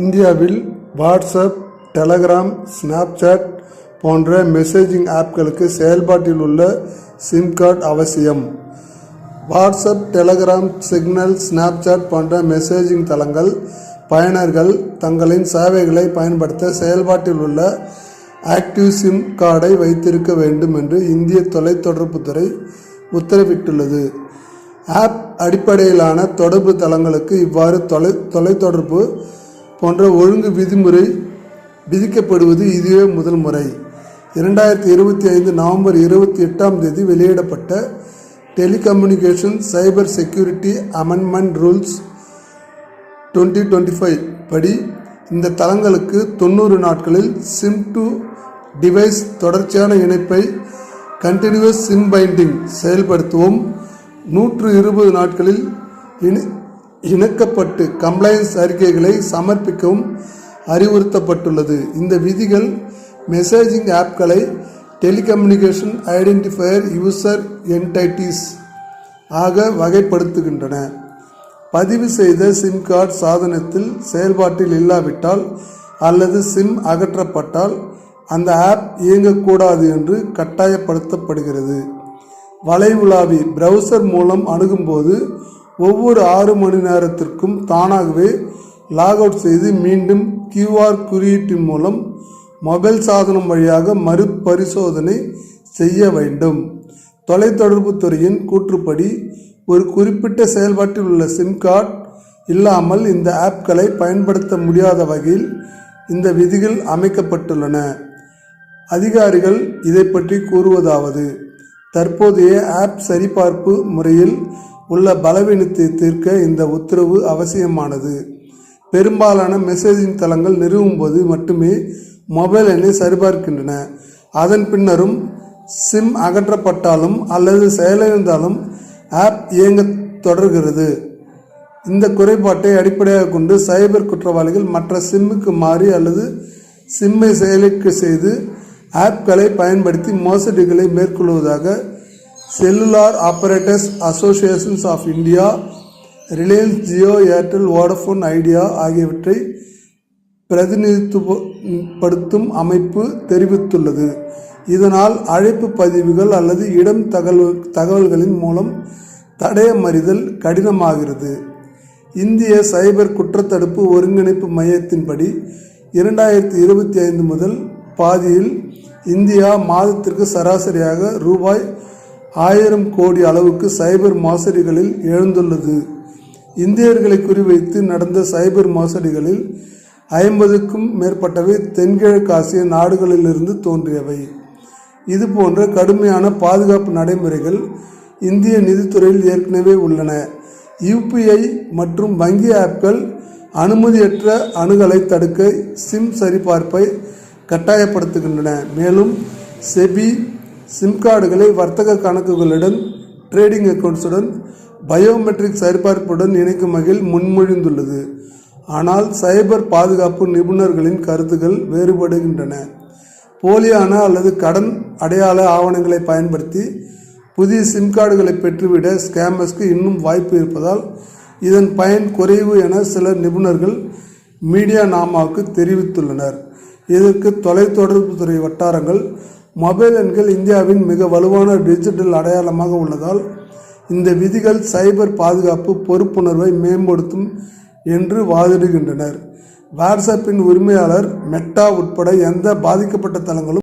இந்தியாவில் WhatsApp Telegram Snapchat போன்ற messaging ஆப்களுக்கு செயல்பாட்டில் உள்ள சிம் கார்டு அவசியம். வாட்ஸ்அப் டெலகிராம் சிக்னல் ஸ்னாப்சாட் போன்ற மெசேஜிங் தளங்கள் பயனர்கள் தங்களின் சேவைகளை பயன்படுத்த செயல்பாட்டில் உள்ள ஆக்டிவ் சிம் கார்டை வைத்திருக்க வேண்டும் என்று இந்திய தொலைத்தொடர்புத்துறை உத்தரவிட்டுள்ளது. ஆப் அடிப்படையிலான தொடர்பு தளங்களுக்கு இவ்வாறு தொலை தொலைத்தொடர்பு போன்ற ஒழுங்கு விதிமுறை விதிக்கப்படுவது இதுவே முதல் முறை. இரண்டாயிரத்தி இருபத்தி ஐந்து நவம்பர் இருபத்தி எட்டாம் தேதி வெளியிடப்பட்ட telecommunication cyber security amendment rules twenty twenty five படி இந்த தளங்களுக்கு தொண்ணூறு நாட்களில் சிம் டு டிவைஸ் தொடர்ச்சியான இணைப்பை கண்டினியூஸ் சிம் பைண்டிங் செயல்படுத்தவும். நூற்று இருபது நாட்களில் இணை இணக்கப்பட்டு கம்ப்ளைன்ஸ் அறிக்கைகளை சமர்ப்பிக்கவும் அறிவுறுத்தப்பட்டுள்ளது. இந்த விதிகள் மெசேஜிங் ஆப்களை டெலிகம்யூனிகேஷன் ஐடென்டிஃபையர் யூசர் என்டைட்டிஸ் ஆக வகைப்படுத்துகின்றன. பதிவு செய்த சிம் கார்டு சாதனத்தில் செயல்பாட்டில் இல்லாவிட்டால் அல்லது சிம் அகற்றப்பட்டால் அந்த ஆப் இயங்கக்கூடாது என்று கட்டாயப்படுத்தப்படுகிறது. வலைவுலாவி பிரவுசர் மூலம் அணுகும்போது ஒவ்வொரு ஆறு மணி நேரத்திற்கும் தானாகவே லாக் அவுட் செய்து மீண்டும் கியூஆர் குறியீட்டின் மூலம் மொபைல் சாதனம் வழியாக மறுபரிசோதனை செய்ய வேண்டும். தொலைத்தொடர்பு துறையின் கூற்றுப்படி ஒரு குறிப்பிட்ட செயல்பாட்டில் உள்ள சிம் கார்டு இல்லாமல் இந்த ஆப்களை பயன்படுத்த முடியாத வகையில் இந்த விதிகள் அமைக்கப்பட்டுள்ளன. அதிகாரிகள் இதை பற்றி கூறுவதாவது தற்போதைய ஆப் சரிபார்ப்பு முறையில் உள்ள பலவீனத்தை தீர்க்க இந்த உத்தரவு அவசியமானது. பெரும்பாலான மெசேஜிங் தளங்கள் நிறுவும் போது மட்டுமே மொபைல் எண்ணை சரிபார்க்கின்றன. அதன் பின்னரும் சிம் அகற்றப்பட்டாலும் அல்லது செயலிழந்தாலும் ஆப் இயங்க தொடர்கிறது. இந்த குறைபாட்டை அடிப்படையாக கொண்டு சைபர் குற்றவாளிகள் மற்ற சிம்முக்கு மாறி அல்லது சிம்மை செயலிழக்க செய்து ஆப்களை பயன்படுத்தி மோசடிகளை மேற்கொள்வதாக cellular operators associations of India Reliance Jio Airtel Vodafone Idea ஆகியவற்றை பிரதிநிதித்துவப்படுத்தும் அமைப்பு தெரிவித்துள்ளது. இதனால் அழைப்பு பதிவுகள் அல்லது இடம் தகவல் தகவல்களின் மூலம் தடயமறிதல் கடினமாகிறது. இந்திய சைபர் குற்றத்தடுப்பு ஒருங்கிணைப்பு மையத்தின்படி இரண்டாயிரத்தி இருபத்தி ஐந்து முதல் பாதியில் இந்தியா மாதத்திற்கு சராசரியாக ரூபாய் ஆயிரம் கோடி அளவுக்கு சைபர் மோசடிகளில் எழுந்துள்ளது. இந்தியர்களை குறிவைத்து நடந்த சைபர் மோசடிகளில் ஐம்பதுக்கும் மேற்பட்டவை தென்கிழக்கு ஆசிய நாடுகளிலிருந்து தோன்றியவை. இது போன்ற கடுமையான பாதுகாப்பு நடைமுறைகள் இந்திய நிதித்துறையில் ஏற்கனவே உள்ளன. யூபிஐ மற்றும் வங்கி ஆப்கள் அனுமதியற்ற அணுகலை தடுக்க சிம் சரிபார்ப்பை கட்டாயப்படுத்துகின்றன. மேலும் செபி சிம் கார்டுகளை வர்த்தக கணக்குகளுடன் ட்ரேடிங் அக்கௌண்ட்ஸுடன் பயோமெட்ரிக் சரிபார்ப்புடன் இணைக்கும் வகையில் முன்மொழிந்துள்ளது. ஆனால் சைபர் பாதுகாப்பு நிபுணர்களின் கருத்துக்கள் வேறுபடுகின்றன. போலியான அல்லது கடன் அடையாள ஆவணங்களை பயன்படுத்தி புதிய சிம் கார்டுகளை பெற்றுவிட ஸ்கேமர்ஸ்க்கு இன்னும் வாய்ப்பு இருப்பதால் இதன் பயன் குறைவு என சில நிபுணர்கள் மீடியா நாமாவுக்கு தெரிவித்துள்ளனர். இதற்கு தொலைத்தொடர்புத்துறை வட்டாரங்கள் மொபைல் எண்கள் இந்தியாவின் மிக வலுவான டிஜிட்டல் அடையாளமாக உள்ளதால் இந்த விதிகள் சைபர் பாதுகாப்பு பொறுப்புணர்வை மேம்படுத்தும் என்று வாதிடுகின்றனர். வாட்ஸ்அப்பின் உரிமையாளர் மெட்டா உட்பட எந்த பாதிக்கப்பட்ட தளங்களும்